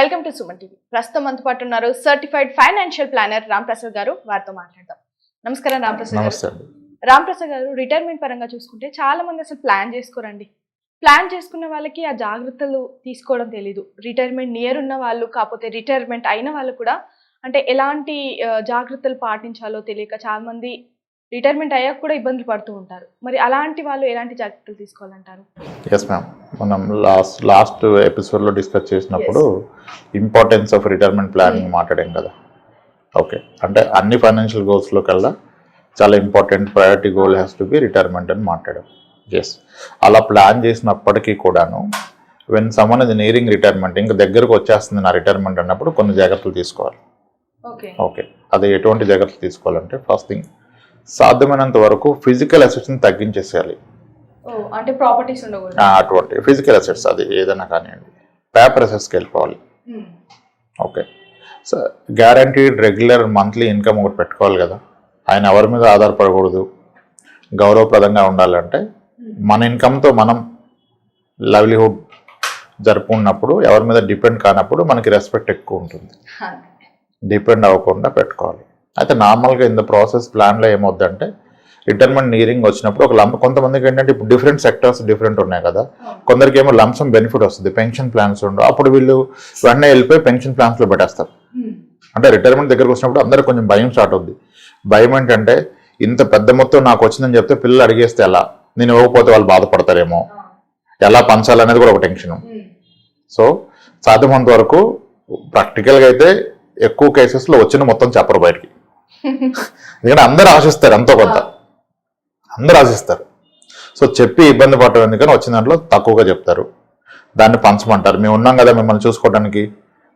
Welcome to Suman TV. ప్రస్తుతం మనతో పాటు ఉన్నారు certified financial planner Ram Prasad garu. వారితో మాట్లాడదాం. నమస్కారం రామ్ ప్రసాద్ గారు. రామ్ ప్రసాద్ గారు రిటైర్మెంట్ పరంగా చూసుకుంటే చాలా మంది అసలు ప్లాన్ చేసుకోరండి. ప్లాన్ చేసుకున్న వాళ్ళకి ఆ జాగ్రత్తలు తీసుకోవడం తెలీదు. రిటైర్మెంట్ నియర్ ఉన్న వాళ్ళు కాకపోతే రిటైర్మెంట్ అయిన వాళ్ళు కూడా అంటే ఎలాంటి జాగ్రత్తలు పాటించాలో తెలియక చాలా మంది రిటైర్మెంట్ అయ్యాక కూడా ఇబ్బందులు పడుతూ ఉంటారు. మరి అలాంటి వాళ్ళు ఎలాంటి జాగ్రత్తలు తీసుకోవాలంటారు? ఎస్ మ్యామ్ మనం లాస్ట్ లాస్ట్ ఎపిసోడ్లో డిస్కస్ చేసినప్పుడు ఇంపార్టెన్స్ ఆఫ్ రిటైర్మెంట్ ప్లానింగ్ మాట్లాడాం కదా. ఓకే అంటే అన్ని ఫైనాన్షియల్ గోల్స్లో కల్లా చాలా important priority goal has to be retirement అని మాట్లాడాం. ఎస్ అలా ప్లాన్ చేసినప్పటికీ కూడాను వెన్ సమ్మన్ ఇది నీరింగ్ రిటైర్మెంట్ ఇంకా దగ్గరకు వచ్చేస్తుంది నా రిటైర్మెంట్ అన్నప్పుడు కొన్ని జాగ్రత్తలు తీసుకోవాలి. ఓకే ఓకే అది ఎటువంటి జాగ్రత్తలు తీసుకోవాలంటే ఫస్ట్ థింగ్ సాధ్యమైనంత వరకు ఫిజికల్ అసెట్స్ని తగ్గించేసేయాలి. అంటే ప్రాపర్టీస్ ఉండకూడదు. అటువంటి ఫిజికల్ అసెట్స్ అది ఏదైనా కానివ్వండి. పేపర్ అసెట్స్కి వెళ్ళిపోవాలి. Okay. So guaranteed regular monthly income ఒకటి పెట్టుకోవాలి కదా. ఆయన ఎవరి మీద ఆధారపడకూడదు. గౌరవప్రదంగా ఉండాలంటే మన ఇన్కమ్తో మనం లవ్లీహుడ్ జరుపుకున్నప్పుడు ఎవరి మీద డిపెండ్ కానప్పుడు మనకి రెస్పెక్ట్ ఎక్కువ ఉంటుంది. డిపెండ్ అవ్వకుండా పెట్టుకోవాలి. అయితే నార్మల్గా ఇన్ ద ప్రాసెస్ ప్లాన్లో ఏమవుద్దంటే రిటైర్మెంట్ నీరింగ్ వచ్చినప్పుడు ఒక లంప్ కొంతమందికి ఏంటంటే ఇప్పుడు డిఫరెంట్ సెక్టర్స్ డిఫరెంట్ ఉన్నాయి కదా. కొందరికి ఏమో లంసం బెనిఫిట్ వస్తుంది. పెన్షన్ ప్లాన్స్ ఉండవు అప్పుడు వీళ్ళు వెంటనే వెళ్ళిపోయి పెన్షన్ ప్లాన్స్లో పెట్టేస్తారు. అంటే రిటైర్మెంట్ దగ్గరకు వచ్చినప్పుడు అందరికి కొంచెం భయం స్టార్ట్ అవుద్ది. భయం ఏంటంటే ఇంత పెద్ద మొత్తం నాకు వచ్చిందని చెప్తే పిల్లలు అడిగేస్తే ఎలా? నేను ఇవ్వకపోతే వాళ్ళు బాధపడతారేమో. ఎలా పంచాలనేది కూడా ఒక టెన్షన్. సో సాధ్యమంత వరకు ప్రాక్టికల్గా అయితే ఎక్కువ కేసెస్లో వచ్చిన మొత్తం చెప్పరు బయటికి. ఎందుకంటే అందరూ ఆశిస్తారు ఎంతో కొంత. అందరూ ఆశిస్తారు. సో చెప్పి ఇబ్బంది పడటం ఎందుకని వచ్చిన దాంట్లో తక్కువగా చెప్తారు. దాన్ని పంచమంటారు. మేము ఉన్నాం కదా మిమ్మల్ని చూసుకోవడానికి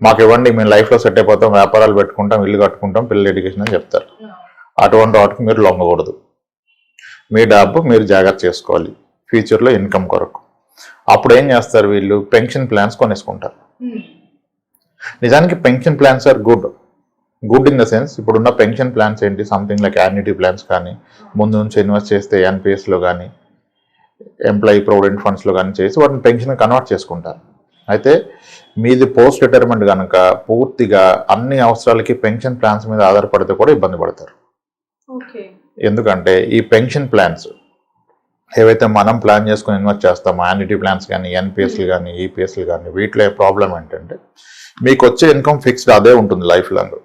మాకు ఇవ్వండి మేము లైఫ్లో సెట్ అయిపోతాం వ్యాపారాలు పెట్టుకుంటాం ఇల్లు కట్టుకుంటాం పిల్లల ఎడ్యుకేషన్ అని చెప్తారు. అటువంటి వాటికి మీరు లొంగకూడదు. మీ డబ్బు మీరు జాగ్రత్త చేసుకోవాలి. ఫ్యూచర్లో ఇన్కమ్ కొరకు. అప్పుడు ఏం చేస్తారు వీళ్ళు? పెన్షన్ ప్లాన్స్ కొనేసుకుంటారు. నిజానికి pension plans are good. Good in the sense ఇప్పుడున్న పెన్షన్ ప్లాన్స్ ఏంటి? సంథింగ్ లైక్ యాన్యుటీ ప్లాన్స్ కానీ ముందు నుంచి ఇన్వెస్ట్ చేస్తే ఎన్పిఎస్లో కానీ ఎంప్లాయీ ప్రొవిడెంట్ ఫండ్స్లో కానీ చేసి వాటిని పెన్షన్ కన్వర్ట్ చేసుకుంటారు. అయితే మీది పోస్ట్ రిటైర్మెంట్ కనుక పూర్తిగా అన్ని అవసరాలకి పెన్షన్ ప్లాన్స్ మీద ఆధారపడితే కూడా ఇబ్బంది పడతారు. ఎందుకంటే ఈ పెన్షన్ ప్లాన్స్ ఏవైతే మనం ప్లాన్ చేసుకుని ఇన్వెస్ట్ చేస్తామో యాన్యుటీ ప్లాన్స్ కానీ ఎన్పిఎస్లు కానీ ఈపీఎస్లు కానీ వీటిలో ప్రాబ్లం ఏంటంటే మీకు వచ్చే ఇన్కమ్ ఫిక్స్డ్ అదే ఉంటుంది లైఫ్ లాంగ్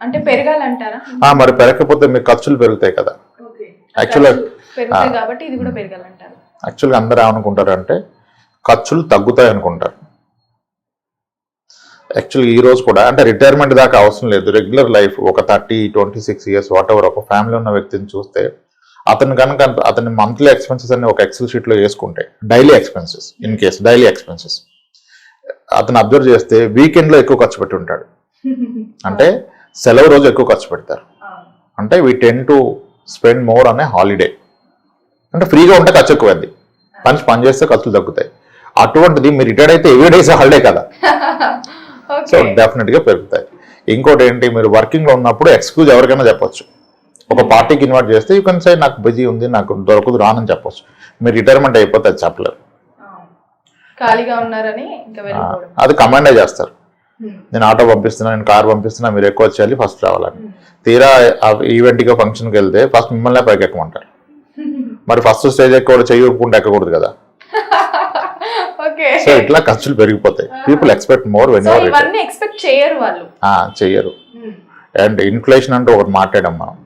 అంటే పెరగాలంటారా? ఆ, మరి పెరగకపోతే మీకు ఖర్చులు పెరుగుతాయి కదా. ఓకే. Actually- పెరుగుతాయి కాబట్టి ఇది కూడా పెరగాలంటారు. యాక్చువల్గా అందరూ ఏమనుకుంటారంటే ఖర్చులు తగ్గుతాయి అనుకుంటారు. యాక్చువల్గా ఈ రోజు కూడా అంటే రిటైర్మెంట్ దాకా అవసరం లేదు. రెగ్యులర్ లైఫ్ ఒక thirty twenty six years whatever ఒక ఫ్యామిలీ ఉన్న వ్యక్తిని చూస్తే అతను కనుక అతని మంత్లీ ఎక్స్పెన్సెస్ అన్ని ఒక ఎక్సెల్ షీట్లో వేసుకుంటే daily expenses in case daily expenses అతను అబ్జర్వ్ చేస్తే వీకెండ్లో ఎక్కువ ఖర్చు పెట్టి ఉంటాడు. అంటే సెలవు రోజు ఎక్కువ ఖర్చు పెడతారు. అంటే we tend to spend more అనే హాలిడే అంటే ఫ్రీగా ఉంటే ఖర్చు ఎక్కువైంది. పని పని చేస్తే ఖర్చులు తగ్గుతాయి. అటువంటిది మీరు రిటైర్డ్ అయితే ఎవ్రీ డేస్ హాలిడే కదా. సో ఓకే డెఫినెట్గా పెరుగుతాయి. ఇంకోటి ఏంటి? మీరు వర్కింగ్లో ఉన్నప్పుడు ఎక్స్క్యూజ్ ఎవరికైనా చెప్పొచ్చు. ఒక పార్టీకి ఇన్వైట్ చేస్తే యూ కెన్ సై నాకు బిజీ ఉంది నాకు దొరకదు రానని చెప్పొచ్చు. మీరు రిటైర్మెంట్ అయిపోతే అది చెప్పలేరు. ఖాళీగా ఉన్నారని అది కమాండే చేస్తారు. నేను ఆటో పంపిస్తున్నా నేను కార్ పంపిస్తున్నా మీరు ఎక్కువ వచ్చేయాలి ఫస్ట్ రావాలని. మ్మ్. తీరా ఈవెంట్గా ఫంక్షన్కి వెళ్తే ఫస్ట్ మిమ్మల్ని పైకి ఎక్కమంటారు. మరి ఫస్ట్ స్టేజ్ ఎక్కడ చెయ్యి ఊపుకుంటే ఎక్కకూడదు కదా. సో ఇట్లా ఖర్చులు పెరిగిపోతాయి. People expect more when expect చేయరు వాళ్ళు. చెయ్యరు. అండ్ ఇన్ఫ్లేషన్ అంటూ ఒకటి మాట్లాడాం మనం.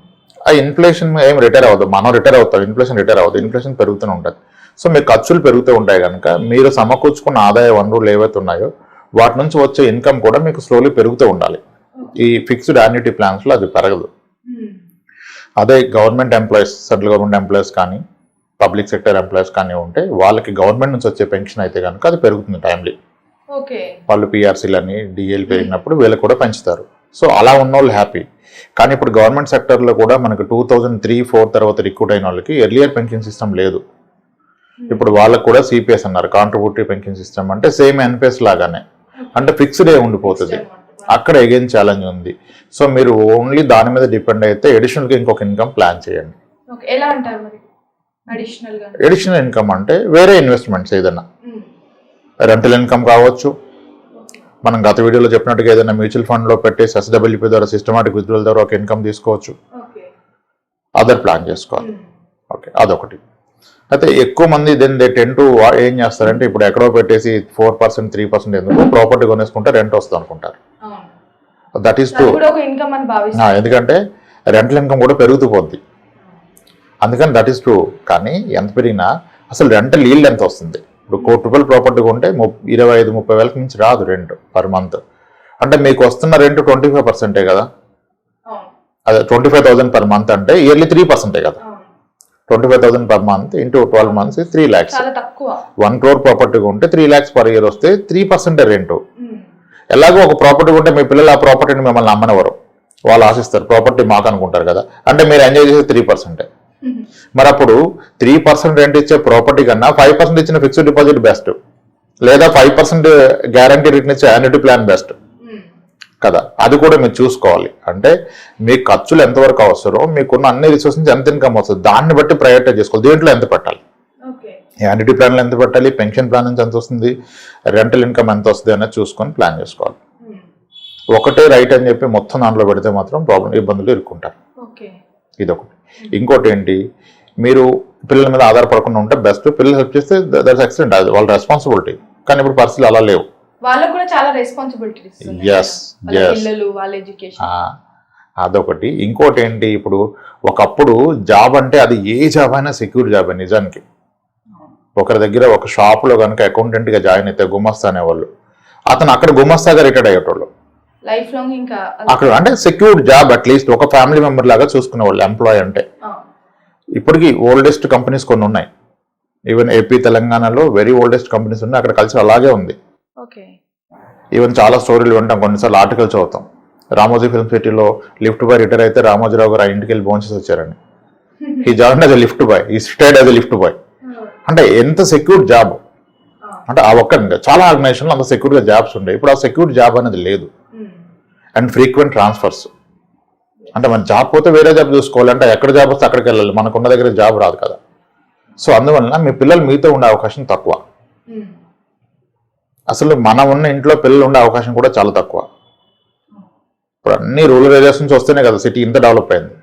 ఆ ఇన్ఫ్లేషన్ ఏం రిటైర్ అవ్వదు. మనం రిటైర్ అవుతాం. ఇన్ఫ్లేషన్ రిటైర్ అవ్వదు. ఇన్ఫ్లేషన్ పెరుగుతూనే ఉంటుంది. సో మీ ఖర్చులు పెరుగుతూ ఉంటాయి కనుక మీరు సమకూర్చుకున్న ఆదాయ వనరులు ఏవైతే ఉన్నాయో వాటి నుంచి వచ్చే ఇన్కమ్ కూడా మీకు స్లోలీ పెరుగుతూ ఉండాలి. ఈ ఫిక్స్డ్ యాన్యుటీ ప్లాన్స్లో అది పెరగదు. మ్మ్. అదే government employees central government employees కానీ పబ్లిక్ సెక్టర్ ఎంప్లాయీస్ కానీ ఉంటే వాళ్ళకి గవర్నమెంట్ నుంచి వచ్చే పెన్షన్ అయితే కనుక అది పెరుగుతుంది టైంలీ ఓకే. వాళ్ళు పిఆర్సీలని డిఎల్ పెరిగినప్పుడు వీళ్ళకి కూడా పెంచుతారు. సో అలా ఉన్న వాళ్ళు హ్యాపీ కానీ ఇప్పుడు గవర్నమెంట్ సెక్టర్లో కూడా మనకు టూ థౌజండ్ త్రీ ఫోర్ తర్వాత రిక్రూట్ అయిన వాళ్ళకి ఎర్లియర్ పెన్షన్ సిస్టమ్ లేదు. ఇప్పుడు వాళ్ళకు కూడా సిపిఎస్ అన్నారు కాంట్రిబ్యూటరీ పెన్షన్ సిస్టమ్ అంటే సేమ్ ఎన్పిఎస్ లాగానే. అంటే ఫిక్స్డ్ ఏ ఉండిపోతుంది. అక్కడ ఎగైన్ ఛాలెంజ్ ఉంది. సో మీరు ఓన్లీ దాని మీద డిపెండ్ అయితే అడిషనల్గా ఇంకొక ఇన్కమ్ ప్లాన్ చేయండి. అడిషనల్ ఇన్కమ్ అంటే వేరే ఇన్వెస్ట్మెంట్స్ ఏదైనా. రెంటల్ ఇన్కమ్ కావచ్చు. మనం గత వీడియోలో చెప్పినట్టుగా ఏదైనా మ్యూచువల్ ఫండ్లో పెట్టేసి ఎస్డబ్ల్యూపీ ద్వారా సిస్టమాటిక్ విత్డ్రాల్ ద్వారా ఒక ఇన్కమ్ తీసుకోవచ్చు. అదర్ ప్లాన్ చేసుకోవాలి. ఓకే అదొకటి. అయితే ఎక్కువ మంది దెన్ దే టెన్ టు ఏం చేస్తారంటే ఇప్పుడు ఎక్కడో పెట్టేసి ఫోర్ పర్సెంట్ త్రీ పర్సెంట్ ఎందుకు ప్రాపర్టీ కొనేసుకుంటే రెంట్ వస్తుంది అనుకుంటారు దట్ ఈస్ టు ఎందుకంటే రెంటల్ ఇన్కమ్ కూడా పెరుగుతూ పోద్ది. అందుకని దట్ ఈస్ ట్రూ కానీ ఎంత పెరిగినా అసలు రెంటల్ ఈల్డ్ ఎంత వస్తుంది? ఇప్పుడు కోటి రూపాయల ప్రాపర్టీ కొంటే ఇరవై ఐదు ముప్పై వేలకు మించి రాదు రెంట్ పర్ మంత్ అంటే మీకు వస్తున్న రెంట్ ట్వంటీ ఫైవ్ పర్సెంటే కదా? అదే twenty five thousand per month అంటే ఇయర్లీ త్రీ పర్సెంటే కదా? Twenty five thousand per month into twelve months three lakhs one crore property కొంటే త్రీ ల్యాక్స్ పర్ ఇయర్ వస్తే త్రీ పర్సెంటే రెంట్. ఎలాగో ఒక ప్రాపర్టీ కొంటే మీ పిల్లలు ఆ ప్రాపర్టీని మిమ్మల్ని అమ్మనివ్వరు వాళ్ళు ఆశిస్తారు ప్రాపర్టీ మాకు అనుకుంటారు కదా. అంటే మీరు ఎంజాయ్ చేసే త్రీ పర్సెంటే మరి అప్పుడు త్రీ పర్సెంట్ రెంట్ ఇచ్చే ప్రాపర్టీ కన్నా ఫైవ్ పర్సెంట్ ఇచ్చిన ఫిక్స్డ్ డిపాజిట్ బెస్ట్ లేదా ఫైవ్ పర్సెంట్ గ్యారంటీ రిటర్న్ ఇచ్చే యాన్యుటీ ప్లాన్ బెస్ట్. కదా. అది కూడా మీరు చూసుకోవాలి. అంటే మీ ఖర్చులు ఎంతవరకు అవసరం మీకున్న అన్ని రిసోర్స్ నుంచి ఎంత ఇన్కమ్ వస్తుంది దాన్ని బట్టి ప్రయారిటైజ్ చేసుకోవాలి. దీంట్లో ఎంత పెట్టాలి? యాన్యుటీ ప్లాన్లో ఎంత పెట్టాలి? పెన్షన్ ప్లాన్ నుంచి ఎంత వస్తుంది? రెంటల్ ఇన్కమ్ ఎంత వస్తుంది అనేది చూసుకొని ప్లాన్ చేసుకోవాలి. ఉమ్. ఒకటే రైట్ అని చెప్పి మొత్తం దాంట్లో పెడితే మాత్రం ప్రాబ్లం ఇబ్బందులు ఇరుక్కుంటారు. ఇదొకటి. ఇంకోటి ఏంటి? మీరు పిల్లల మీద ఆధారపడకుండా ఉంటే బెస్ట్ పిల్లలు హెల్ప్ చేస్తే దట్స్ ఎక్సలెంట్ అది వాళ్ళ రెస్పాన్సిబిలిటీ కానీ ఇప్పుడు పరిస్థితులు అలా లేవు. వాళ్ళకు కూడా చాలా రెస్పాన్సిబిలిటీస్ Yes, yes. పిల్లలు వాళ్ళ ఎడ్యుకేషన్ ఆ, అదొకటి. ఇంకోటి ఏంటి ఇప్పుడు ఒకప్పుడు జాబ్ అంటే అది ఏ జాబ్ అయినా సెక్యూర్ జాబ్ నిజానికి. ఒకరి దగ్గర ఒక షాప్లో కనుక అకౌంటెంట్గా జాయిన్ అయితే గుమస్తా అనేవాళ్ళు. అతను అక్కడ గుమస్తాగా రిటైర్డ్ అయ్యేటోళ్ళు. లైఫ్ లాంగ్ ఇంకా అది- అక్కడ అంటే సెక్యూర్డ్ జాబ్ అట్లీస్ట్ ఒక ఫ్యామిలీ మెంబర్ లాగా చూసుకునేవాళ్ళు ఎంప్లాయ్ అంటే. ఇప్పటికీ ఓల్డెస్ట్ కంపెనీస్ కొన్ని ఉన్నాయి. ఈవెన్ ఏపీ తెలంగాణలో వెరీ ఓల్డెస్ట్ కంపెనీస్ ఉన్నాయి. అక్కడ కల్చర్ అలాగే ఉంది. ఈవెన్ చాలా స్టోరీలు వింటాం కొన్నిసార్లు ఆర్టికల్ చదువుతాం. రామోజీ ఫిల్మ్ సిటీలో లిఫ్ట్ బాయ్ రిటైర్ అయితే రామోజీరావు గారు ఆ ఇంటికి వెళ్ళి భోంచేసి వచ్చారని he join as lift boy he stayed as lift boy అంటే ఎంత సెక్యూర్ జాబ్ అంటే ఆ ఒక్క చాలా ఆర్గనైజేషన్లో అంత సెక్యూర్గా జాబ్స్ ఉండే. ఇప్పుడు ఆ సెక్యూర్ జాబ్ అనేది లేదు. అండ్ ఫ్రీక్వెంట్ ట్రాన్స్ఫర్స్ అంటే మన జాబ్ పోతే వేరే జాబ్ చూసుకోవాలి అంటే ఎక్కడ జాబ్ వస్తే అక్కడికి వెళ్ళాలి. మనకున్న దగ్గర జాబ్ రాదు కదా. సో అందువలన మీ పిల్లలు మీతో ఉండే అవకాశం తక్కువ. అసలు మనం ఉన్న ఇంట్లో పిల్లలు ఉండే అవకాశం కూడా చాలా తక్కువ. ఇప్పుడు అన్ని రూరల్ ఏరియాస్ నుంచి వస్తేనే కదా సిటీ ఇంత డెవలప్ అయింది.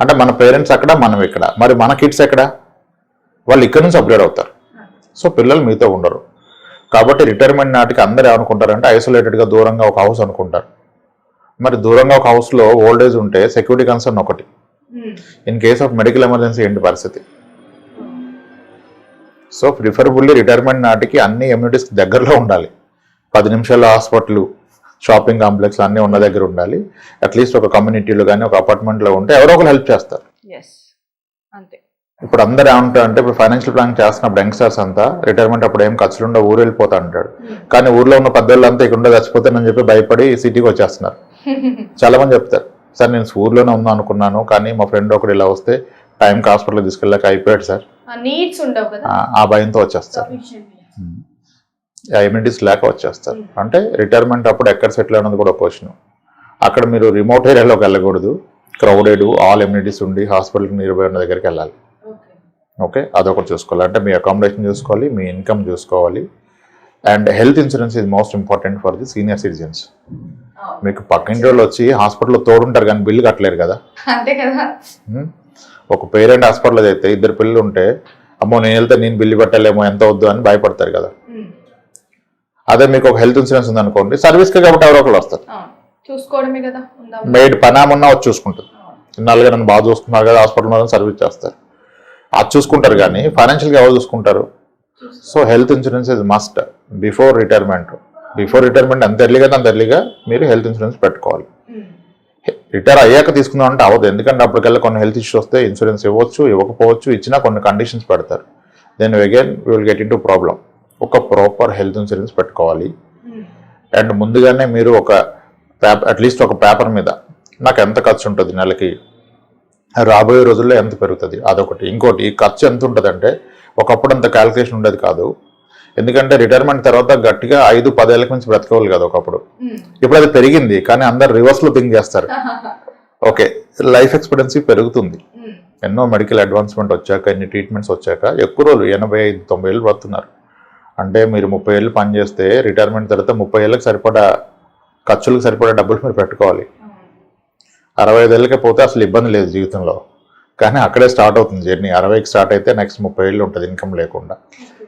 అంటే మన పేరెంట్స్ అక్కడ మనం ఇక్కడ. మరి మన కిడ్స్ ఎక్కడ? వాళ్ళు ఇక్కడ నుంచి అప్గ్రేడ్ అవుతారు. సో పిల్లలు మీతో ఉండరు. కాబట్టి రిటైర్మెంట్ నాటికి అందరూ ఏమనుకుంటారంటే ఐసోలేటెడ్గా దూరంగా ఒక హౌస్ అనుకుంటారు. మరి దూరంగా ఒక హౌస్లో ఓల్డ్ ఏజ్ ఉంటే సెక్యూరిటీ కన్సర్న్ ఒకటి. In case of medical emergency ఏంటి పరిస్థితి? సో ప్రిఫరబుల్లీ రిటైర్మెంట్ నాటికి అన్ని ఎమ్యూనిటీస్ దగ్గరలో ఉండాలి. పది నిమిషాల హాస్పిటల్ షాపింగ్ కాంప్లెక్స్ అన్నీ ఉన్న దగ్గర ఉండాలి. అట్లీస్ట్ ఒక కమ్యూనిటీలో కానీ ఒక అపార్ట్మెంట్లో ఉంటే ఎవరో ఒకరు హెల్ప్ చేస్తారు. అంతే. ఇప్పుడు అందరు ఏమంటారు అంటే ఇప్పుడు ఫైనాన్షియల్ ప్లాన్ చేస్తున్నప్పుడు యంగ్స్టర్స్ అంతా రిటైర్మెంట్ అప్పుడు ఏం ఖర్చులు ఉండవు ఊరు వెళ్ళిపోతా అంటాడు. కానీ ఊర్లో ఉన్న పెద్దోళ్ళంతా ఇక్కడ ఉండే చచ్చిపోతానని చెప్పి భయపడి సిటీకి వచ్చేస్తున్నారు. చాలా మంది చెప్తారు సార్ నేను ఊర్లోనే ఉందాం అనుకున్నాను కానీ మా ఫ్రెండ్ ఒకడు ఇలా వస్తే టైంకి హాస్పిటల్ తీసుకెళ్ళాక అయిపోయాడు సార్. నీడ్స్ ఉండవు కదా. ఆ- భయంతో వచ్చేస్తారు. ఇమ్యూనిటీస్ లేక వచ్చేస్తారు. అంటే రిటైర్మెంట్ అప్పుడు ఎక్కడ సెటిల్ అయినది కూడా క్వశ్చన్ అక్కడ మీరు రిమోట్ ఏరియాలోకి వెళ్ళకూడదు. క్రౌడెడ్ ఆల్ ఇమ్యూనిటీస్ ఉండి హాస్పిటల్కి నియర్ ఉన్న దగ్గరికి వెళ్ళాలి. ఓకే అదొకటి చూసుకోవాలి. అంటే మీ అకామిడేషన్ చూసుకోవాలి మీ ఇన్కమ్ చూసుకోవాలి. And health insurance is most important for the senior citizens. మీకు పక్కింటి వాళ్ళు వచ్చి హాస్పిటల్లో తోడుంటారు కానీ బిల్లు కట్టలేరు కదా. అంతే కదా. ఉమ్. ఒక పేరెంట్ హాస్పిటల్ అయితే ఇద్దరు పిల్లలు ఉంటే అమ్మో నేను వెళ్తే నేను బిల్లు కట్టలేమో ఎంత వద్దు అని భయపడతారు కదా. అదే మీకు ఒక హెల్త్ ఇన్సూరెన్స్ ఉందనుకోండి సర్వీస్కి కాబట్టి ఎవరో ఒకరు వస్తారు. చూసుకోవడమే కదా ఉందా మెయిడ్ పనామున్నా వచ్చి చూసుకుంటుంది అవును. ఇన్నాళ్ళుగా నన్ను బాగా చూసుకున్నారు కదా హాస్పిటల్ మీద సర్వీస్ చేస్తారు అది చూసుకుంటారు కానీ ఫైనాన్షియల్గా ఎవరు చూసుకుంటారు so health insurance is must before retirement before retirement అంత ఎర్లీగా అంత ఎర్లీగా మీరు హెల్త్ ఇన్సూరెన్స్ పెట్టుకోవాలి. రిటైర్ అయ్యాక తీసుకుందాం అంటే అవ్వదు. ఎందుకంటే అప్పటికల్లా కొన్ని హెల్త్ ఇష్యూస్ వస్తే ఇన్సూరెన్స్ ఇవ్వచ్చు ఇవ్వకపోవచ్చు ఇచ్చినా కొన్ని కండిషన్స్ పెడతారు. Then again will get into problem ఒక ప్రాపర్ హెల్త్ ఇన్సూరెన్స్ పెట్టుకోవాలి. అండ్ ముందుగానే మీరు ఒక పేపర్ అట్లీస్ట్ ఒక పేపర్ మీద నాకు ఎంత ఖర్చు ఉంటుంది నెలకి? రాబోయే రోజుల్లో ఎంత పెరుగుతుంది? అదొకటి. ఇంకోటి ఈ ఖర్చు ఎంత ఉంటుందంటే ఒకప్పుడు అంత క్యాలిక్యులేషన్ ఉండేది కాదు. ఎందుకంటే రిటైర్మెంట్ తర్వాత గట్టిగా ఐదు పదేళ్ళకి నుంచి బ్రతకవాలి కదా ఒకప్పుడు. ఇప్పుడు అది పెరిగింది కానీ అందరు రివర్స్లో థింక్ చేస్తారు. ఓకే లైఫ్ ఎక్స్పెక్టెన్సీ పెరుగుతుంది. ఎన్నో మెడికల్ అడ్వాన్స్మెంట్ వచ్చాక ఎన్ని ట్రీట్మెంట్స్ వచ్చాక ఎక్కువ రోజులు ఎనభై ఐదు తొంభై ఏళ్ళు బతున్నారు అంటే మీరు ముప్పై ఏళ్ళు పని చేస్తే రిటైర్మెంట్ తర్వాత ముప్పై ఏళ్ళకి సరిపడా ఖర్చులకు సరిపడా డబ్బులు మీరు పెట్టుకోవాలి. అరవై ఐదేళ్ళకే పోతే అసలు ఇబ్బంది లేదు జీవితంలో. కానీ అక్కడే స్టార్ట్ అవుతుంది జర్నీ అరవైకి స్టార్ట్ అయితే నెక్స్ట్ ముప్పై ఏళ్ళు ఉంటుంది ఇన్కమ్ లేకుండా.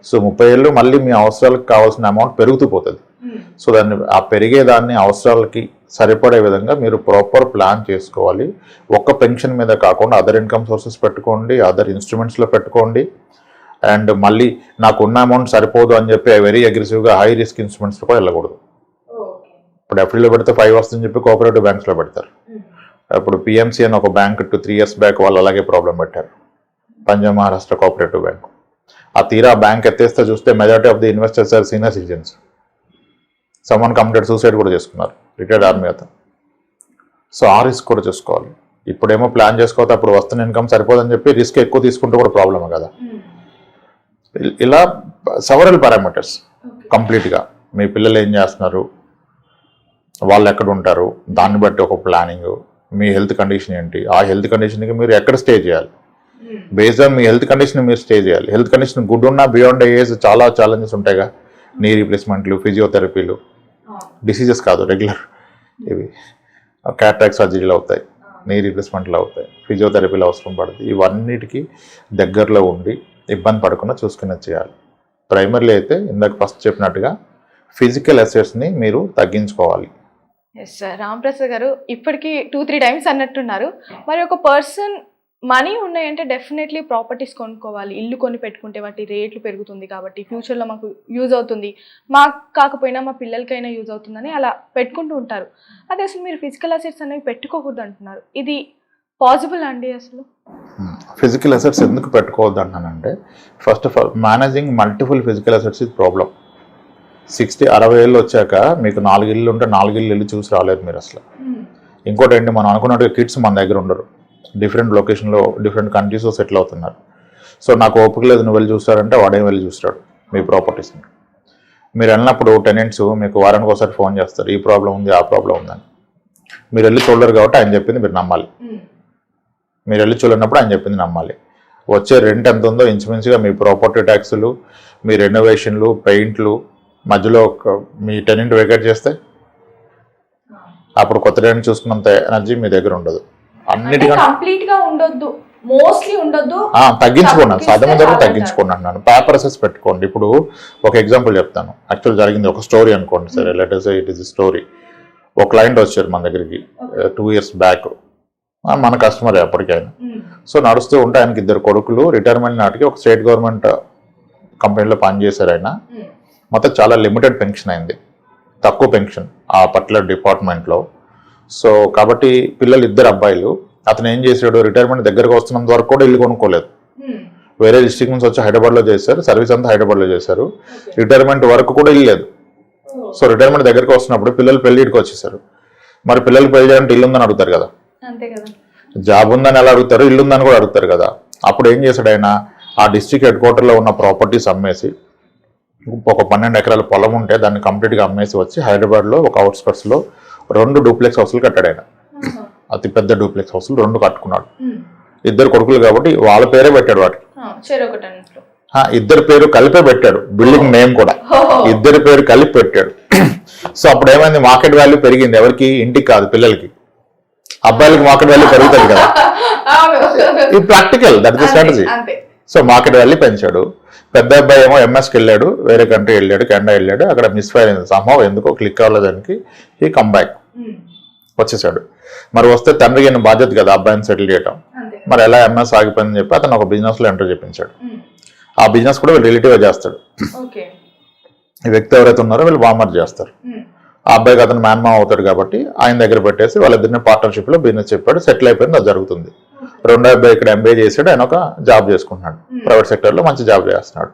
సో ముప్పై ఏళ్ళు మళ్ళీ మీ అవసరాలకు కావాల్సిన అమౌంట్ పెరుగుతూ పోతుంది. సో దాన్ని ఆ పెరిగే దాన్ని అవసరాలకి సరిపడే విధంగా మీరు ప్రాపర్ ప్లాన్ చేసుకోవాలి. ఒక్క పెన్షన్ మీద కాకుండా అదర్ ఇన్కమ్ సోర్సెస్ పెట్టుకోండి అదర్ ఇన్స్ట్రుమెంట్స్లో పెట్టుకోండి. అండ్ మళ్ళీ నాకు ఉన్న అమౌంట్ సరిపోదు అని చెప్పి వెరీ అగ్రెసివ్గా హై రిస్క్ ఇన్స్ట్రుమెంట్స్లో కూడా వెళ్ళకూడదు. ఇప్పుడు ఎఫ్డీలో పెడితే ఫైవ్ వస్తుందని చెప్పి కోఆపరేటివ్ బ్యాంక్స్లో పెడతారు. ఇప్పుడు పిఎంసి అని ఒక bank two three years back వాళ్ళు అలాగే ప్రాబ్లం పెట్టారు. పంజాబ్ మహారాష్ట్ర కోఆపరేటివ్ బ్యాంక్ ఆ తీరా బ్యాంక్ ఎత్తేస్తే చూస్తే majority of the investors are senior citizens someone complete suicide కూడా చేసుకున్నారు. రిటైర్డ్ ఆర్మీ అతను. సో ఆ రిస్క్ కూడా చూసుకోవాలి. ఇప్పుడేమో ప్లాన్ చేసుకోవచ్చు అప్పుడు వస్తున్న ఇన్కమ్ సరిపోదని చెప్పి రిస్క్ ఎక్కువ తీసుకుంటే కూడా ప్రాబ్లమే కదా. ఇ- ఇలా సవరల్ పారామీటర్స్ కంప్లీట్గా మీ పిల్లలు ఏం చేస్తున్నారు? వాళ్ళు ఎక్కడ ఉంటారు? దాన్ని బట్టి ఒక ప్లానింగ్ మీ హెల్త్ కండిషన్ ఏంటి? ఆ హెల్త్ కండిషన్కి మీరు ఎక్కడ స్టే చేయాలి? బేస్డ్ ఆన్ మీ హెల్త్ కండిషన్ మీరు స్టే చేయాలి. హెల్త్ కండిషన్ గుడ్ ఉన్నా బియాండ్ ఏజ్ చాలా ఛాలెంజెస్ ఉంటాయిగా. నీ రీప్లేస్మెంట్లు ఫిజియోథెరపీలు డిసీజెస్ కాదు రెగ్యులర్ ఇవి. క్యాట్రాక్ సర్జరీలు అవుతాయి. నీ రీప్లేస్మెంట్లు అవుతాయి. ఫిజియోథెరపీలు అవసరం పడుతుంది ఇవన్నిటికీ దగ్గరలో ఉండి ఇబ్బంది పడకుండా చూసుకుని చేయాలి. ప్రైమర్లీ అయితే ఇందాక ఫస్ట్ చెప్పినట్టుగా ఫిజికల్ అసెట్స్ని మీరు తగ్గించుకోవాలి. ఎస్ సార్ రామప్రసాద్ గారు ఇప్పటికీ టూ త్రీ టైమ్స్ అన్నట్టున్నారు. మరి ఒక పర్సన్ మనీ ఉన్నాయంటే డెఫినెట్లీ ప్రాపర్టీస్ కొనుక్కోవాలి. ఇల్లు కొని పెట్టుకుంటే వాటి రేట్లు పెరుగుతుంది కాబట్టి ఫ్యూచర్లో మాకు యూజ్ అవుతుంది. మాకు కాకపోయినా మా పిల్లలకైనా యూజ్ అవుతుందని అలా పెట్టుకుంటూ ఉంటారు. అదే అసలు మీరు ఫిజికల్ అసెట్స్ అనేవి పెట్టుకోకూడదు అంటున్నారు. ఇది పాసిబుల్ అండి అసలు? ఫిజికల్ అసెట్స్ ఎందుకు పెట్టుకోవద్దు అంటానంటే first of all managing multiple physical assets ఇది ప్రాబ్లం సిక్స్టీ అరవై ఏళ్ళు వచ్చాక మీకు నాలుగు ఇల్లు ఉంటే నాలుగు ఇల్లు వెళ్ళి చూసి రాలేదు మీరు అసలు. ఇంకోటి ఏంటి మనం అనుకున్నట్టుగా కిడ్స్ మన దగ్గర ఉండరు. డిఫరెంట్ లొకేషన్లో డిఫరెంట్ కంట్రీస్లో సెటిల్ అవుతున్నారు. సో నాకు ఓపిక లేదు నువ్వు వెళ్ళి చూస్తారంటే వాడేం వెళ్ళి చూస్తాడు మీ ప్రాపర్టీస్ని. మీరు వెళ్ళినప్పుడు టెనెంట్స్ మీకు వారానికి ఒకసారి ఫోన్ చేస్తారు ఈ ప్రాబ్లం ఉంది ఆ ప్రాబ్లం ఉందని మీరు వెళ్ళి చూడలేరు కాబట్టి ఆయన చెప్పింది మీరు నమ్మాలి. మీరు వెళ్ళి చూడనప్పుడు ఆయన చెప్పింది నమ్మాలి. వచ్చే రెంట్ ఎంత ఉందో ఇంచుమించుగా మీ ప్రాపర్టీ ట్యాక్సులు మీ రెనోవేషన్లు పెయింట్లు మధ్యలో ఒక మీ టెనెంట్ వేకేట్ చేస్తే అప్పుడు కొత్త టెనెంట్ చూసుకున్నంత ఎనర్జీ మీ దగ్గర ఉండదు. కంప్లీట్గా ఉండొద్దు. మోస్ట్లీ ఉండొద్దు. సాధ్యమైనంత వరకు చాలు తగ్గించుకోండి అంటున్నాను పేపర్సెస్ పెట్టుకోండి. ఇప్పుడు ఒక ఎగ్జాంపుల్ చెప్తాను. యాక్చువల్ జరిగింది ఒక స్టోరీ అనుకోండి సరే లెటర్స్ ఇట్ ఇస్ స్టోరీ ఒక క్లయింట్ వచ్చారు మన దగ్గరికి టూ ఇయర్స్ బ్యాక్ మన కస్టమర్ ఎప్పటికైనా సో నడుస్తూ ఉంటే ఆయనకి ఇద్దరు కొడుకులు రిటైర్మెంట్ నాటికి ఒక స్టేట్ గవర్నమెంట్ కంపెనీలో పనిచేశారు ఆయన. మొత్తం చాలా లిమిటెడ్ పెన్షన్ అయింది. తక్కువ పెన్షన్ ఆ పర్టికులర్ డిపార్ట్మెంట్లో సో కాబట్టి పిల్లలు ఇద్దరు అబ్బాయిలు. అతను ఏం చేశాడు? రిటైర్మెంట్ దగ్గరకు వస్తున్నంత వరకు కూడా ఇల్లు కొనుక్కోలేదు. వేరే డిస్ట్రిక్ట్ నుంచి వచ్చి హైదరాబాద్లో చేశారు. సర్వీస్ అంతా హైదరాబాద్లో చేశారు. రిటైర్మెంట్ వరకు కూడా ఇల్లు లేదు. సో రిటైర్మెంట్ దగ్గరకు వస్తున్నప్పుడు పిల్లలు పెళ్ళిడికి వచ్చేసారు. మరి పిల్లలు పెళ్ళి చేయాలంటే ఇల్లు ఉందని అడుగుతారు కదా. జాబ్ ఉందని ఎలా అడుగుతారు? ఇల్లు ఉందని కూడా అడుగుతారు కదా. అప్పుడు ఏం చేశాడు ఆయన? ఆ డిస్ట్రిక్ట్ హెడ్ క్వార్టర్లో ఉన్న ప్రాపర్టీస్ అమ్మేసి ఒక పన్నెండు ఎకరాల పొలం ఉంటే దాన్ని కంప్లీట్గా అమ్మేసి వచ్చి హైదరాబాద్లో ఒక అవుట్స్కట్స్లో రెండు డూప్లెక్స్ హౌస్లు కట్టాడు ఆయన. అతి పెద్ద డూప్లెక్స్ హౌస్లు రెండు కట్టుకున్నాడు. ఇద్దరు కొడుకులు కాబట్టి వాళ్ళ పేరే పెట్టాడు వాటికి ఇద్దరి పేరు కలిపే పెట్టాడు. బిల్డింగ్ నేమ్ కూడా. ఇద్దరి పేరు కలిపి పెట్టాడు. సో అప్పుడు ఏమైంది? మార్కెట్ వాల్యూ పెరిగింది. ఎవరికి? ఇంటికి కాదు పిల్లలకి. అబ్బాయిలకి మార్కెట్ వాల్యూ పెరుగుతుంది కదా. ఇది practical that is strategy. So market value పెంచాడు. పెద్ద అబ్బాయి ఏమో ఎంఎస్కి వెళ్ళాడు వేరే కంట్రీ వెళ్ళాడు కెనడా వెళ్ళాడు. అక్కడ మిస్ఫైర్ అయింది. సంభవం ఎందుకో క్లిక్ అవ్వలేదానికి ఈ కమ్ బ్యాక్ వచ్చేసాడు. మరి వస్తే తండ్రికి ఈయన బాధ్యత కదా అబ్బాయిని సెటిల్ చేయటం. మరి ఎలా ఎంఎస్ ఆగిపోయిందని చెప్పి అతను ఒక బిజినెస్లో ఎంటర్ చేయించాడు ఆ బిజినెస్ కూడా వీళ్ళు రిలేటివ్గా చేస్తాడు. ఈ వ్యక్తి ఎవరైతే ఉన్నారో వీళ్ళు బామర్ చేస్తారు. ఆ అబ్బాయికి అతను మ్యాన్మా అవుతాడు కాబట్టి ఆయన దగ్గర పెట్టేసి వాళ్ళిద్దరిని పార్ట్నర్షిప్లో బిజినెస్ చెప్పాడు సెటిల్ అయిపోయింది అది జరుగుతుంది. రెండో అబ్బాయి ఇక్కడ ఎంబీఏ చేసాడు ఆయన ఒక జాబ్ చేసుకుంటున్నాడు. ప్రైవేట్ సెక్టర్లో మంచి జాబ్ చేస్తున్నాడు.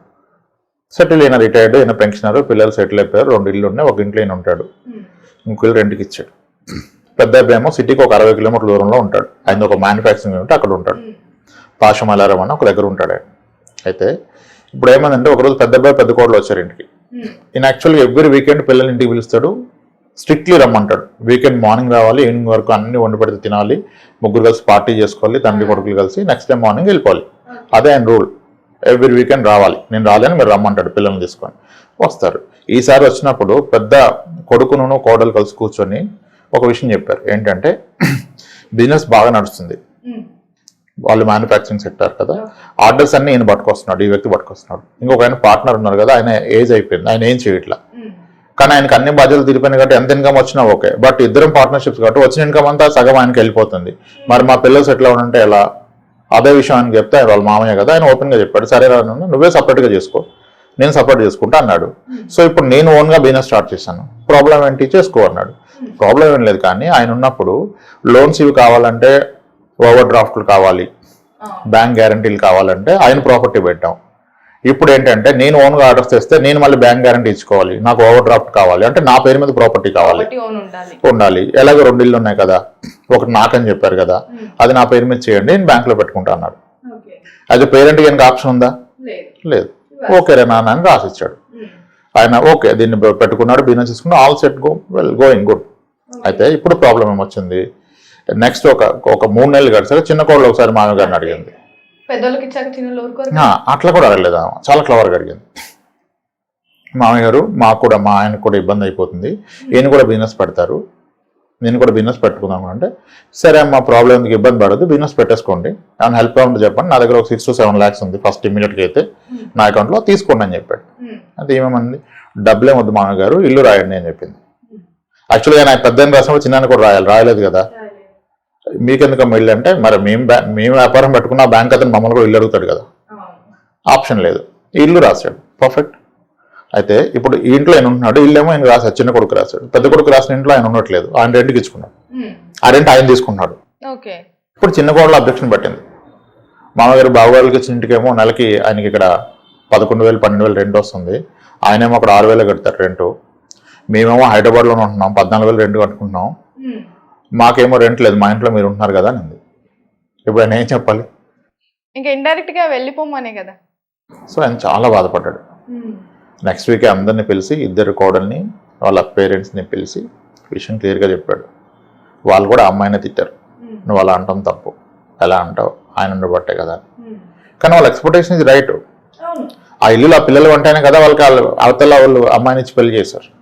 సెటిల్ అయిన రిటైర్డ్ అయిన పెన్షనర్ పిల్లలు సెటిల్ అయిపోయారు రెండు ఇల్లు ఉన్నాయి ఒక ఇంట్లో ఈయన ఉంటాడు. ఇంకో ఇల్లు రెంట్కి ఇచ్చాడు. పెద్ద అబ్బాయి ఏమో సిటీకి ఒక అరవై కిలోమీటర్ల దూరంలో ఉంటాడు. ఆయన ఒక మ్యానుఫ్యాక్చరింగ్ యూనిట్ అక్కడ ఉంటాడు. పాశమలారం అని ఒక దగ్గర ఉంటాడు ఆయన. అయితే ఇప్పుడు ఏమైందంటే ఒకరోజు పెద్ద అబ్బాయి పెద్ద కోడలు వచ్చారు ఇంటికి. ఈయన యాక్చువల్గా ఎవ్రీ వీకెండ్ పిల్లల్ని ఇంటికి పిలుస్తాడు. స్ట్రిక్ట్లీ రమ్మంటాడు. వీకెండ్ మార్నింగ్ రావాలి ఈవినింగ్ వరకు అన్ని వండి పెడితే తినాలి. ముగ్గురు కలిసి పార్టీ చేసుకోవాలి తండ్రి కొడుకులు కలిసి నెక్స్ట్ డే మార్నింగ్ వెళ్ళిపోవాలి. అదే ఆయన రూల్ ఎవ్రీ వీకెండ్ రావాలి. నేను రాలేని మీరు రమ్మంటాడు పిల్లల్ని తీసుకొని. వస్తారు. ఈసారి వచ్చినప్పుడు పెద్ద కొడుకును కోడలు కలిసి కూర్చొని ఒక విషయం చెప్పారు. ఏంటంటే బిజినెస్ బాగా నడుస్తుంది. వాళ్ళు మ్యానుఫ్యాక్చరింగ్ సెక్టర్ కదా. ఆర్డర్స్ అన్ని ఈయన పట్టుకొస్తున్నాడు ఈ వ్యక్తి పట్టుకొస్తున్నాడు. ఇంకొక ఆయన పార్ట్నర్ ఉన్నారు కదా ఆయన ఏజ్ అయిపోయింది ఆయన ఏం చేయట్లా? కానీ ఆయనకి అన్ని బాధ్యతలు తీరిపోయినాయి కాబట్టి ఎంత ఇన్కమ్ వచ్చినా ఓకే. బట్ ఇద్దరం పార్ట్నర్షిప్స్ కాబట్టి వచ్చిన ఇన్కమ్ అంతా సగం ఆయనకి వెళ్ళిపోతుంది. మరి మా పిల్లలు సెటిల్ అవ్వనంటే ఎలా? అదే విషయం ఆయనకి చెప్తే వాళ్ళ మామయ్య కదా ఆయన ఓపెన్గా చెప్పాడు సరే రా నువ్వే separate గా చేసుకో. నేను సపోర్ట్ చేసుకుంటా అన్నాడు. సో ఇప్పుడు నేను ఓన్గా బిజినెస్ స్టార్ట్ చేశాను. ప్రాబ్లం ఏంటి చేసుకో అన్నాడు. ప్రాబ్లం ఏం లేదు కానీ ఆయన ఉన్నప్పుడు లోన్స్ ఇవి కావాలంటే ఓవర్ డ్రాఫ్ట్లు కావాలి. బ్యాంక్ గ్యారంటీలు కావాలంటే ఆయన ప్రాపర్టీ పెట్టాం. ఇప్పుడు ఏంటంటే నేను ఓన్గా ఆర్డర్స్ తెస్తే నేను మళ్ళీ బ్యాంక్ గ్యారంటీ ఇచ్చుకోవాలి. నాకు ఓవర్ డ్రాఫ్ట్ కావాలి. అంటే నా పేరు మీద ప్రాపర్టీ కావాలి. ఉండాలి. ఎలాగో రెండు ఇల్లు ఉన్నాయి కదా. ఒకటి నాకని చెప్పారు కదా. అది నా పేరు మీద చేయండి నేను బ్యాంక్లో పెట్టుకుంటా అన్నాడు. యాజ్ ఎ పేరెంట్ కనుక ఆప్షన్ ఉందా? లేదు. ఓకే రే నాన్న అని రాసిచ్చాడు. ఆయన ఓకే దీన్ని పెట్టుకున్నాడు బిజినెస్ చేసుకున్నాడు all set go well going good. అయితే ఇప్పుడు ప్రాబ్లం ఏమొచ్చింది? నెక్స్ట్ ఒక ఒక మూడు నెలలు గడిచాక చిన్న కోళ్ళు ఒకసారి మామయ్య గారిని అడిగింది అట్లా కూడా అడగలేదు. చాలా క్లవర్గా అడిగింది. మామయ్య గారు మాకు కూడా మా ఆయనకు కూడా ఇబ్బంది అయిపోతుంది. ఈయన కూడా బిజినెస్ పెడతారు. నేను కూడా బిజినెస్ పెట్టుకుందాం అంటే సరే అమ్మా ప్రాబ్లం ఎందుకు? ఇబ్బంది పడదు బిజినెస్ పెట్టేసుకోండి. ఏమైనా హెల్ప్ కావాలంటే చెప్పండి. నా దగ్గర ఒక సిక్స్ టు సెవెన్ ల్యాక్స్ ఉంది. ఫస్ట్ ఇమీడియట్గా అయితే నా అకౌంట్లో తీసుకోండి అని చెప్పాడు. అయితే ఏమేమంది డబ్బులే వద్దు మామయ్య గారు ఇల్లు రాయండి అని చెప్పింది. యాక్చువల్గా ఆయన పెద్ద రాసినప్పుడు చిన్న కూడా రాయాలి. రాయలేదు కదా. మీకెందుకు ఇల్లు అంటే మరి మేము మేము వ్యాపారం పెట్టుకున్న బ్యాంక్ అతను మమ్మల్ని కూడా ఇల్లు అడుగుతాడు కదా. ఆప్షన్ లేదు. ఇల్లు రాశాడు. పర్ఫెక్ట్ అయితే ఇప్పుడు ఈ ఇంట్లో ఆయన ఉంటున్నాడు ఇల్లేమో ఆయన రాశాడు చిన్న కొడుకు రాశాడు. పెద్ద కొడుకు రాసిన ఇంట్లో ఆయన ఉండట్లేదు. ఆయన రెంట్కి ఇచ్చుకున్నాడు. ఆ రెంట్ ఆయన తీసుకున్నాడు ఓకే. ఇప్పుడు చిన్న కోడలు అబ్జెక్షన్ పెట్టింది. మామగారు బావగారికి ఇచ్చిన ఇంటికేమో నెలకి ఆయనకి ఇక్కడ పదకొండు వేలు పన్నెండు వేలు రెంట్ వస్తుంది. ఆయనేమో అక్కడ ఆరు వేలు కడతారు రెంటు. మేమేమో హైదరాబాద్లోనే ఉంటున్నాం పద్నాలుగు వేలు రెంట్ కట్టుకుంటున్నాం. మాకేమో రెంట్ లేదు మా ఇంట్లో మీరు ఉంటున్నారు కదా అని ఇప్పుడు ఆయన ఏం చెప్పాలి? ఇంకా ఇండైరెక్ట్గా వెళ్ళిపోమనే కదా. సో ఆయన చాలా బాధపడ్డాడు. నెక్స్ట్ వీక్ అందరిని పిలిచి ఇద్దరు కోడల్ని వాళ్ళ పేరెంట్స్ని పిలిచి విషయం క్లియర్గా చెప్పాడు. వాళ్ళు కూడా అమ్మాయిని తిట్టారు. నువ్వు అలా అంటాం తప్పు. ఎలా అంటావు? ఆయన ఉండబట్టే కదా. అని. కానీ వాళ్ళ ఎక్స్పెక్టేషన్ ఇది రైట్ ఆ ఇల్లు ఆ పిల్లలు అంటేనే కదా వాళ్ళకి వాళ్ళ- అవతల వాళ్ళు అమ్మాయిని ఇచ్చి పెళ్ళి చేశారు.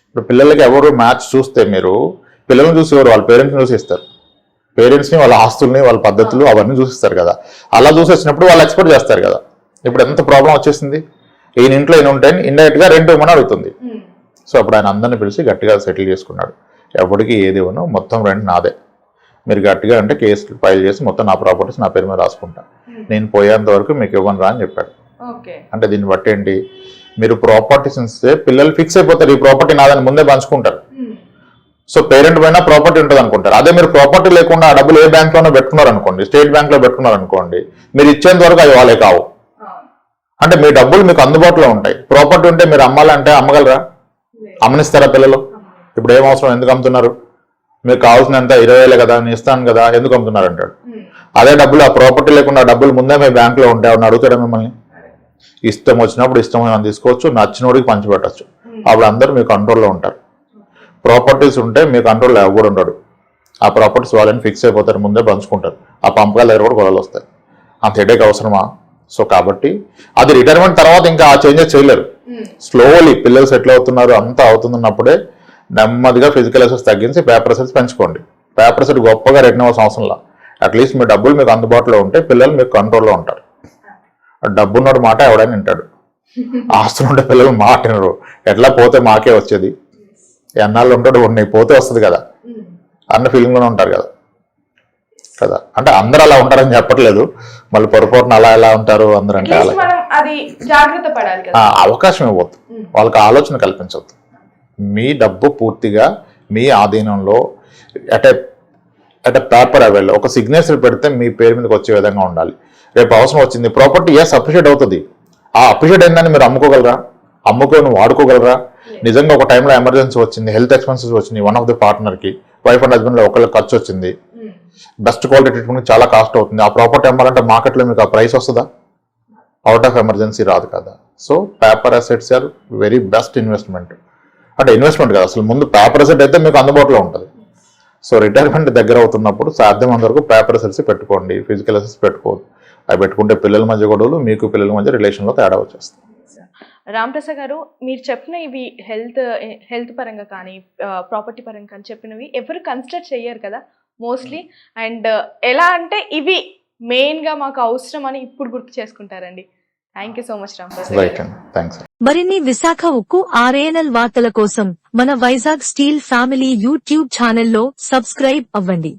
ఇప్పుడు పిల్లలకి ఎవరు మ్యాచ్ చూస్తే మీరు పిల్లల్ని చూసి ఎవరు? వాళ్ళ పేరెంట్స్ని చూసి ఇస్తారు. పేరెంట్స్ని వాళ్ళ ఆస్తుల్ని వాళ్ళ పద్ధతులు అవన్నీ చూసిస్తారు కదా. అలా చూసి వచ్చినప్పుడు వాళ్ళు ఎక్స్పెక్ట్ చేస్తారు కదా. ఇప్పుడు ఎంత ప్రాబ్లం వచ్చేసింది? ఈయన ఇంట్లో ఈయన ఉంటే ఇండైరెక్ట్గా రెంట్ ఇవ్వమని అడుగుతుంది. సో అప్పుడు ఆయన అందరిని పిలిచి గట్టిగా సెటిల్ చేసుకున్నాడు. ఎవరికి ఏది ఇవ్వను మొత్తం రెంట్ నాదే. మీరు గట్టిగా అంటే కేసు ఫైల్ చేసి మొత్తం నా ప్రాపర్టీస్ నా పేరు మీద రాసుకుంటా. నేను పోయేంత వరకు మీకు ఇవ్వను రా అని చెప్పాడు. ఓకే. అంటే దీన్ని బట్టి ఏంటి? మీరు ప్రాపర్టీస్ ఇస్తే పిల్లలు ఫిక్స్ అయిపోతారు. ఈ ప్రాపర్టీ నాదని ముందే పంచుకుంటారు. సో పేరెంట్ పైన ప్రాపర్టీ ఉంటుంది అనుకుంటారు. అదే మీరు ప్రాపర్టీ లేకుండా ఆ డబ్బులు ఏ బ్యాంక్ లోనో పెట్టుకున్నారు అనుకోండి స్టేట్ బ్యాంక్లో పెట్టుకున్నారు అనుకోండి మీరు ఇచ్చేంత వరకు అవి వాళ్ళే కావు. అంటే మీ డబ్బులు మీకు అందుబాటులో ఉంటాయి. ప్రాపర్టీ ఉంటే మీరు అమ్మాలంటే అమ్మగలరా? అమ్మనిస్తారా పిల్లలు? ఇప్పుడు ఏం అవసరం? ఎందుకు అమ్ముతున్నారు? మీకు కావాల్సినంత ఇరవై వేలే కదా నేను ఇస్తాను కదా ఎందుకు అమ్ముతున్నారు అంటాడు. అదే డబ్బులు ఆ ప్రాపర్టీ లేకుండా ఆ డబ్బులు ముందే మీ బ్యాంకులో ఉంటే ఎవరిని అడుగుతాడు మిమ్మల్ని? ఇష్టం వచ్చినప్పుడు ఇష్టం ఏమైనా తీసుకోవచ్చు నచ్చినోడికి పంచిపెట్టచ్చు. అప్పుడు అందరూ మీ కంట్రోల్లో ఉంటారు. ప్రాపర్టీస్ ఉంటే మీ కంట్రోల్లో ఎవరు ఉండడు ఆ ప్రాపర్టీస్ వాళ్ళని ఫిక్స్ అయిపోతారు ముందే పంచుకుంటారు. ఆ పంపకాల దగ్గర కూడా గొడవలు వస్తాయి. అంత హెడేక్ అవసరమా? సో కాబట్టి అది రిటైర్మెంట్ తర్వాత ఇంకా ఆ చేంజెస్ చేయలేరు. స్లోలీ పిల్లలు సెటిల్ అవుతున్నారు అంతా అవుతున్నప్పుడే నెమ్మదిగా ఫిజికల్ అసెట్స్ తగ్గించి పేపర్ అసెట్స్ పెంచుకోండి. పేపర్ అసెట్ గొప్పగా రిటర్న్ అవ్వాల్సిన అవసరం లేదు అట్లీస్ట్ మీ డబ్బులు మీకు అందుబాటులో ఉంటే పిల్లలు మీకు కంట్రోల్లో ఉంటారు. డబ్బున్నోడు మాట ఎవడైనా వింటాడు. ఆస్తులు ఉంటే పిల్లలు మాట వినరు. ఎట్లా పోతే మాకే వచ్చేది? ఎన్నాళ్ళు ఉంటాడు ఉన్నాయి పోతే వస్తుంది కదా. అన్న ఫీలింగ్లోనే ఉంటారు కదా. కదా. అంటే అందరూ అలా ఉంటారని చెప్పట్లేదు. మళ్ళీ పొరపాటున అలా ఎలా ఉంటారు అందరూ అంటే అవకాశం ఇవ్వద్దు. వాళ్ళకి ఆలోచన కల్పించవద్దు. మీ డబ్బు పూర్తిగా మీ ఆధీనంలో అట్ అట్ పేపర్ అవైల్ ఒక సిగ్నేచర్ పెడితే మీ పేరు మీదకి వచ్చే విధంగా ఉండాలి. రేపు అవసరం వచ్చింది ప్రాపర్టీ ఎస్ అప్రిషియేట్ అవుతుంది. ఆ అప్రిషియేట్ అయిందని మీరు అమ్ముకోగలరా? అమ్ముకొని వాడుకోగలరా? నిజంగా ఒక టైంలో ఎమర్జెన్సీ వచ్చింది హెల్త్ ఎక్స్పెన్సెస్ వచ్చింది వన్ ఆఫ్ ది పార్ట్నర్కి వైఫ్ అండ్ హస్బెండ్లో ఒకళ్ళకి ఖర్చు వచ్చింది. బెస్ట్ క్వాలిటీ ట్రీట్మెంట్ చాలా కాస్ట్ అవుతుంది. ఆ ప్రాపర్టీ అమ్మాలంటే మార్కెట్లో మీకు ఆ ప్రైస్ వస్తుందా? అవుట్ ఆఫ్ ఎమర్జెన్సీ రాదు కదా. So paper assets are very best investment అంటే ఇన్వెస్ట్మెంట్ కదా అసలు ముందు పేపర్ అసెట్ అయితే మీకు అందుబాటులో ఉంటుంది. సో రిటైర్మెంట్ దగ్గర అవుతున్నప్పుడు సాధ్యమైనంత వరకు పేపర్ అసెట్స్ పెట్టుకోండి ఫిజికల్ అసెట్స్ పెట్టుకోవద్దు. అవి పెట్టుకుంటే పిల్లల మధ్య గొడవలు మీకు పిల్లల మధ్య రిలేషన్లో తేడా వచ్చేస్తుంది. రామప్రసాద్ గారు మీరు చెప్పిన ఇవి హెల్త్ హెల్త్ పరంగా కానీ ప్రాపర్టీ పరంగా కానీ చెప్పినవి ఎవరు కన్సిడర్ చేయరు కదా? మోస్ట్లీ అండ్ ఎలా అంటే ఇవి మెయిన్గా మాకు అవసరం అని ఇప్పుడు గుర్తు చేసుకుంటారండి. Thank you so much thanks మరిన్ని విశాఖ ఉక్కు ఆర్ఏఎన్ఎల్ వార్తల కోసం మన వైజాగ్ స్టీల్ ఫ్యామిలీ యూట్యూబ్ ఛానల్లో సబ్స్క్రైబ్ అవ్వండి.